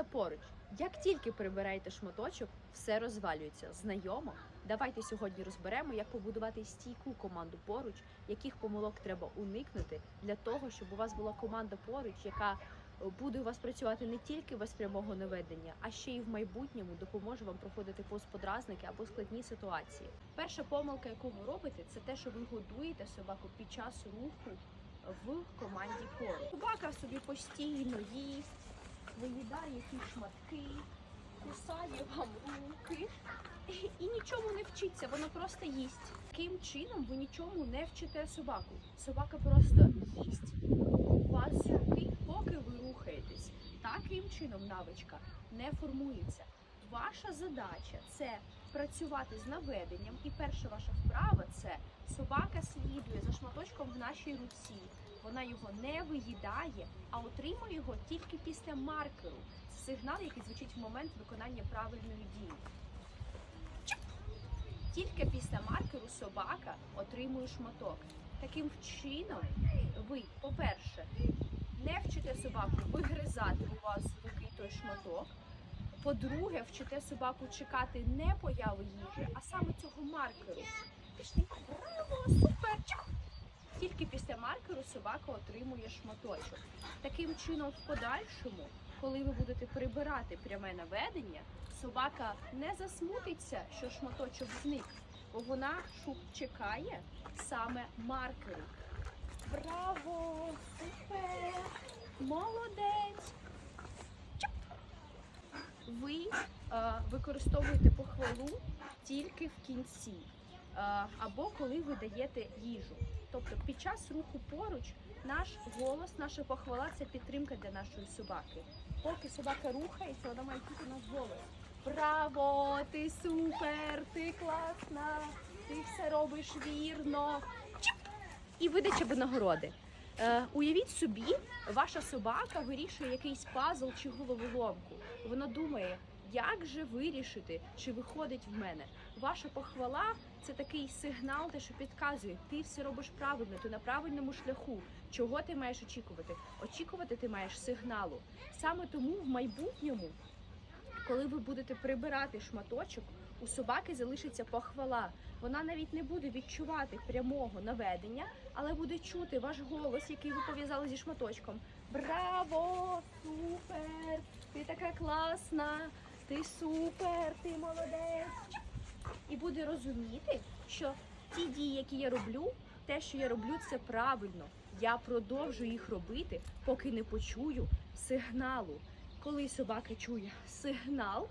команда поруч. Як тільки прибираєте шматочок, все розвалюється. Знайомо? Давайте сьогодні розберемо, як побудувати стійку команду поруч, яких помилок треба уникнути для того, щоб у вас була команда поруч, яка е, буде у вас працювати не тільки без прямого наведення, а ще й в майбутньому допоможе вам проходити повз подразники або складні ситуації. Перша помилка, яку ви робите, це те, що ви годуєте собаку під час руху в команді поруч. Собака собі постійно їсть, виїдає якісь шматки, кусає вам руки і нічому не вчиться, воно просто їсть. Таким чином ви нічому не вчите собаку. Собака просто їсть у вас руки, поки ви рухаєтесь. Таким чином навичка не формується. Ваша задача це працювати з наведенням, і перша ваша вправа це собака слідує за шматочком в нашій руці. Вона його не виїдає, а отримує його тільки після маркеру. Це сигнал, який звучить в момент виконання правильної дії. Тільки після маркеру собака отримує шматок. Таким чином, ви, по-перше, не вчите собаку вигризати у вас з руки той шматок. По-друге, вчите собаку чекати не появи їжі, а саме цього маркеру. Пішли, браво, супер! чух! Тільки маркеру собака отримує шматочок. Таким чином, в подальшому, коли ви будете прибирати пряме наведення, собака не засмутиться, що шматочок зник, бо вона чекає саме маркеру. Браво! Супер! Молодець! Ви е, використовуєте похвалу тільки в кінці, або коли ви даєте їжу. Тобто під час руху поруч наш голос, наша похвала це підтримка для нашої собаки. Поки собака рухається, вона має чути наш голос. Браво! Ти супер! Ти класна! Ти все робиш вірно! І видача винагороди. Е, уявіть собі, ваша собака вирішує якийсь пазл чи головоломку. Вона думає, як же вирішити, чи виходить в мене. Ваша похвала це такий сигнал, те, що підказує, ти все робиш правильно, ти на правильному шляху. Чого ти маєш очікувати? Очікувати ти маєш сигналу. Саме тому в майбутньому, коли ви будете прибирати шматочок, у собаки залишиться похвала. Вона навіть не буде відчувати прямого наведення, але буде чути ваш голос, який ви пов'язали зі шматочком. Браво! Супер! Ти така класна! Ти супер! Ти молодець! І буде розуміти, що ті дії, які я роблю, те, що я роблю, це правильно. Я продовжую їх робити, поки не почую сигналу. Коли собака чує сигнал,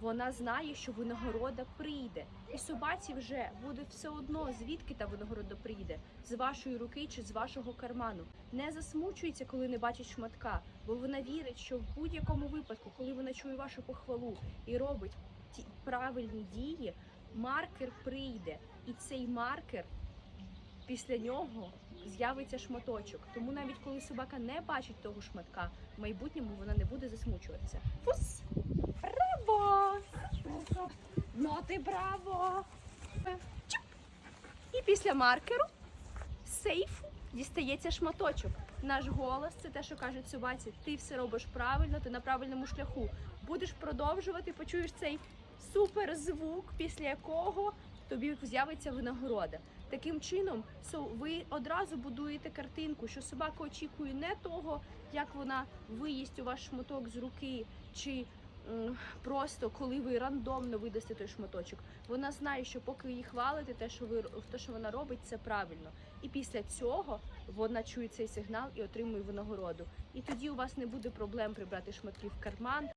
вона знає, що винагорода прийде. І собаці вже буде все одно, звідки та винагорода прийде, з вашої руки чи з вашого карману. Не засмучується, коли не бачить шматка, бо вона вірить, що в будь-якому випадку, коли вона чує вашу похвалу і робить ті правильні дії, маркер прийде. І цей маркер після нього з'явиться шматочок. Тому навіть коли собака не бачить того шматка, в майбутньому вона не буде засмучуватися. Фус! Браво! Ну ти браво! Чуп! І після маркеру сейфу дістається шматочок. Наш голос це те, що кажуть собаці. Ти все робиш правильно, ти на правильному шляху. Будеш продовжувати, почуєш цей суперзвук, після якого тобі з'явиться винагорода. Таким чином, ви одразу будуєте картинку, що собака очікує не того, як вона виїсть у ваш шматок з руки, чи просто коли ви рандомно видасте той шматочок. Вона знає, що поки її хвалите, те, що ви те, що вона робить, це правильно. І після цього вона чує цей сигнал і отримує винагороду. І тоді у вас не буде проблем прибрати шматки в карман.